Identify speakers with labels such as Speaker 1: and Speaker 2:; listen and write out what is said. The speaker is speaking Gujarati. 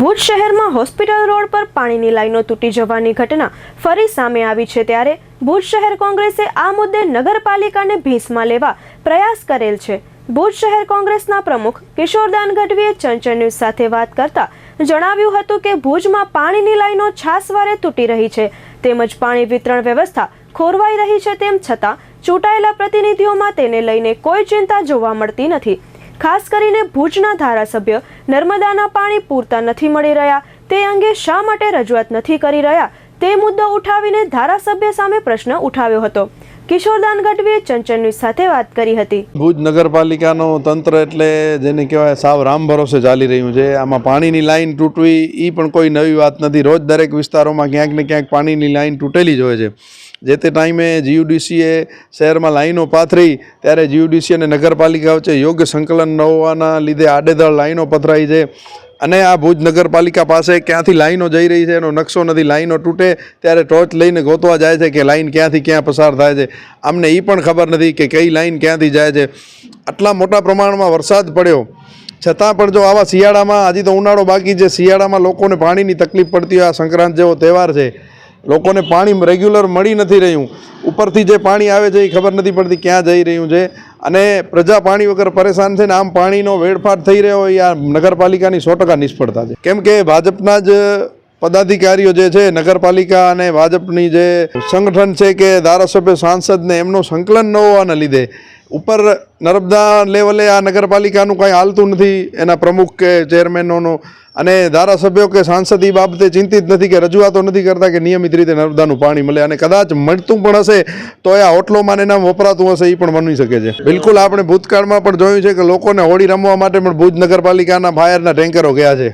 Speaker 1: ભુજ શહેરમાં હોસ્પિટલ રોડ પર પાણીની લાઈનો તૂટી જવાની ઘટના ફરી સામે આવી છે ત્યારે ભુજ શહેર કોંગ્રેસે આ મુદ્દે નગરપાલિકાને ભીંસમાં લેવા પ્રયાસ કરેલ છે. ભુજ શહેર કોંગ્રેસના પ્રમુખ કિશોરદાન ગઢવીએ ચંચળ ન્યૂઝ સાથે વાત કરતા જણાવ્યું હતું કે ભુજમાં પાણીની લાઈનો છાસવારે તૂટી રહી છે. તેમજ પાણી વિતરણ વ્યવસ્થા ખોરવાઈ રહી છે તેમ છતાં ચૂંટાયેલા પ્રતિનિધિઓમાં તેને લઈને કોઈ ચિંતા જોવા મળતી નથી. ખાસ કરીને ભુજના ધારાસભ્ય નર્મદાના પાણી પૂરતા નથી મળી રહ્યા, તે અંગે શા માટે રજૂઆત નથી કરી રહ્યા, તે મુદ્દો ઉઠાવીને ધારાસભ્ય સામે પ્રશ્ન ઉઠાવ્યો હતો. કિશોરદાન ગઢવીએ ચંચલ ન્યૂઝ સાથે વાત કરી હતી.
Speaker 2: ભુજ નગરપાલિકાનો તંત્ર એટલે જેને કહેવાય સાવ રામ ભરોસે ચાલી રહ્યું છે. આમાં પાણીની લાઈન તૂટવી એ પણ કોઈ નવી વાત નથી. રોજ દરેક વિસ્તારોમાં ક્યાંક ને ક્યાંક પાણીની લાઈન તૂટેલી જ હોય છે. જે તે ટાઈમે જીયુડીસીએ શહેરમાં લાઈનો પાથરી, ત્યારે જીયુડીસી અને નગરપાલિકા વચ્ચે યોગ્ય સંકલન ન હોવાના લીધે આડેધડ લાઈનો પથરાઈ છે. અને આ ભુજ નગરપાલિકા પાસે ક્યાંથી લાઈનો જઈ રહી છે, એનો નકશો નથી, લાઈનો તૂટે, ત્યારે ટોર્ચ લઈને ગોતવા જાય છે કે લાઈન ક્યાંથી ક્યાં પસાર થાય છે. અમને એ પણ ખબર નથી કે કઈ લાઈન ક્યાંથી જાય છે. આટલા મોટા પ્રમાણમાં વરસાદ પડ્યો. છતાં પણ જો આવા શિયાળામાં, હજી તો ઉનાળો બાકી છે, શિયાળામાં લોકોને પાણીની તકલીફ પડતી હોય, આ સંક્રાંત જેવો તહેવાર છે. લોકોને પાણી રેગ્યુલર મળી નથી રહ્યું. ઉપરથી જે પાણી આવે છે એ ખબર નથી પડતી ક્યાં જઈ રહ્યું છે. અને પ્રજા પાણી વગર પરેશાન છે ને આમ પાણીનો વેડફાટ થઈ રહ્યો હોય, આ નગરપાલિકાની સો ટકા નિષ્ફળતા છે. કેમ કે ભાજપના જ પદાધિકારીઓ જે છે, નગરપાલિકા અને ભાજપની જે સંગઠન છે કે ધારાસભ્ય, સાંસદને એમનું સંકલન ન હોવાના લીધે ઉપર નર્મદા લેવલે આ નગરપાલિકાનું કાંઈ હાલતું નથી, એના પ્રમુખ કે ચેરમેનોનું અને ધારાસભ્યો કે સાંસદ એ બાબતે ચિંતિત નથી કે રજૂઆતો નથી કરતા કે નિયમિત રીતે નર્મદાનું પાણી મળે અને કદાચ મળતું પણ હશે, તો એ આ હોટલોમાં ને એનામ વપરાતું હશે એ પણ બની શકે છે. બિલકુલ આપણે ભૂતકાળમાં પણ જોયું છે કે લોકોને હોળી રમવા માટે પણ ભુજ નગરપાલિકાના ફાયરના ટેન્કરો ગયા છે.